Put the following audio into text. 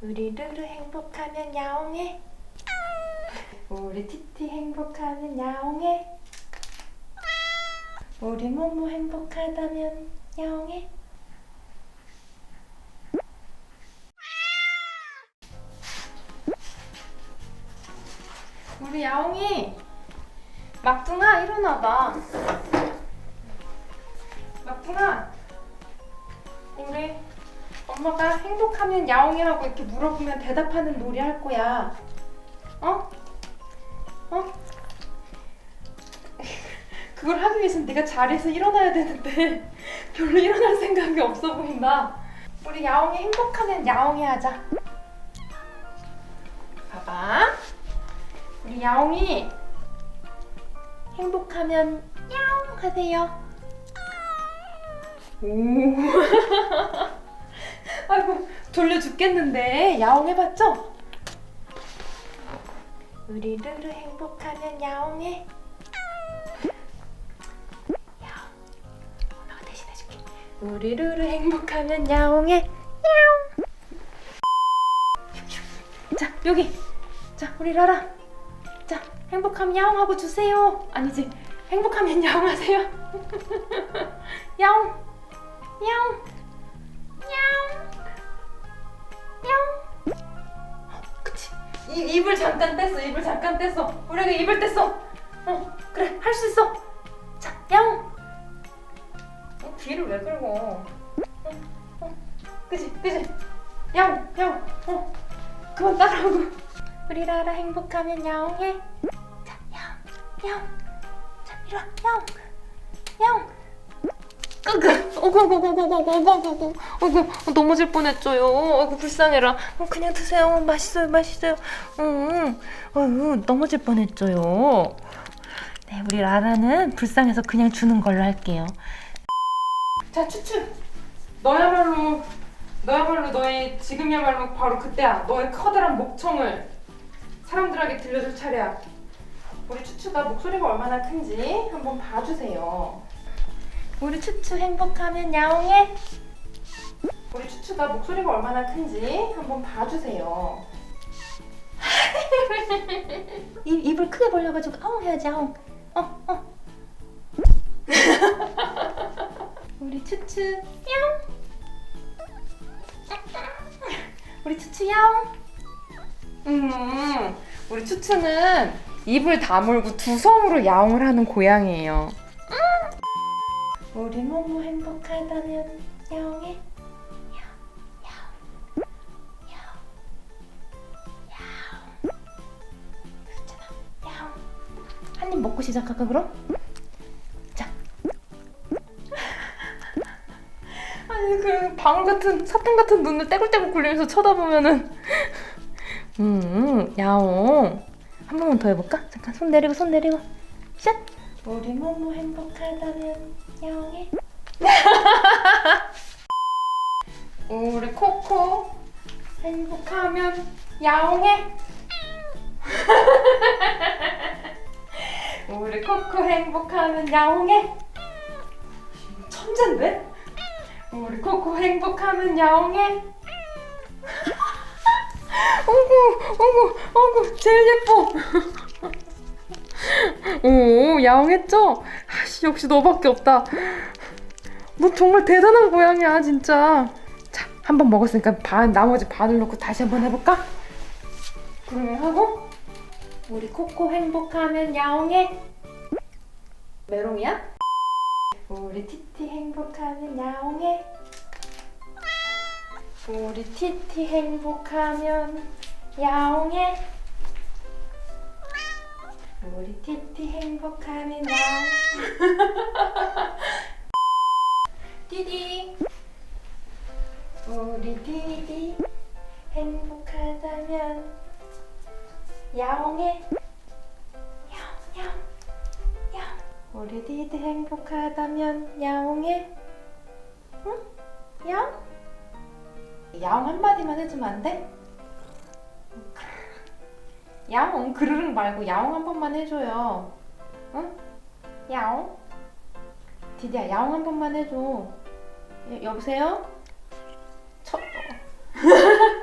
우리 루루 행복하면 야옹해. 우리 티티 행복하면 야옹해. 우리 모모 행복하다면 야옹해. 우리 야옹이 막둥아 일어나봐. 막둥아 우리 엄마가 행복하면 야옹이라고 이렇게 물어보면 대답하는 놀이 할 거야. 어? 어? 그걸 하기 위해서는 네가 자리에서 일어나야 되는데 별로 일어날 생각이 없어 보인다. 우리 야옹이 행복하면 야옹이 하자. 봐봐. 우리 야옹이 행복하면 야옹 하세요. 오. 졸려 죽겠는데 야옹 해봤죠? 우리 루루 행복하면 야옹해. 야옹. 엄마가 대신해줄게. 우리 루루 행복하면 야옹해. 야옹. 자 여기. 자 우리 라라. 자 행복하면 야옹하고 주세요. 아니지 행복하면 야옹하세요. 야옹. 야옹. 야옹. 이 입을 잠깐 뗐어. 입을 잠깐 뗐어. 우리가 입을 뗐어. 어, 그래. 할 수 있어. 자, 야옹. 어, 귀를 왜 긁어? 어, 어. 그치, 그치. 야옹, 야옹. 어. 그만 따라하고. 우리 라라 행복하면 야옹해. 자, 야옹, 야옹. 자, 이리 와. 야옹. 야옹. 끄그. 어구, 어구, 어구, 어구, 어구, 어구, 어구, 어구, 넘어질 뻔했죠요. 어구, 불쌍해라. 어, 그냥 드세요. 맛있어요, 맛있어요. 응, 어유, 넘어질 뻔했죠요. 네, 우리 라라는 불쌍해서 그냥 주는 걸로 할게요. 자, 추추. 너야말로, 너야말로 너의 지금이야말로 바로 그때야. 너의 커다란 목청을 사람들에게 들려줄 차례야. 우리 추추가 목소리가 얼마나 큰지 한번 봐주세요. 우리 추추 행복하면 야옹해. 우리 추추가 목소리가 얼마나 큰지 한번 봐주세요. 입, 입을 크게 벌려가지고 아웅 해야지 아웅. 어 어. 우리 추추 야옹. 우리 추추 야옹. 음, 우리 추추는 입을 다물고 두 손으로 야옹을 하는 고양이에요. 우리 모모 행복하다면 야옹해. 야옹, 야옹, 야옹, 야옹. 그렇잖아. 야옹. 한입 먹고 시작할까 그럼? 자. 아니 그 방울 같은 사탕 같은 눈을 떼굴떼굴 굴리면서 쳐다보면은 음 야옹 한 번만 더 해볼까? 잠깐 손 내리고 손 내리고 샷 우리 모모 행복하다면 야옹해. 우리 코코 행복하면 야옹해. 우리 코코 행복하면 야옹해. 천재인데? 우리 코코 행복하면 야옹해. 어구 어구 어구 제일 예뻐 오 야옹했죠? 아씨 역시 너밖에 없다 너 정말 대단한 고양이야 진짜 자 한 번 먹었으니까 반 나머지 반을 넣고 다시 한번 해볼까? 그러면 하고 우리 코코 행복하면 야옹해 메롱이야? 우리 티티 행복하면 야옹해 우리 티티 행복하면 야옹해 우리 티티 야옹 디디 우리 디디 행복하다면 야옹해 야옹 야옹 우리 디디 행복하다면 야옹해 응? 야옹? 야옹 한마디만 해주면 안 돼? 야옹 그르릉 말고 야옹 한 번만 해줘요 응? 야옹? 디디야 야옹 한 번만 해줘 여, 여보세요? 첫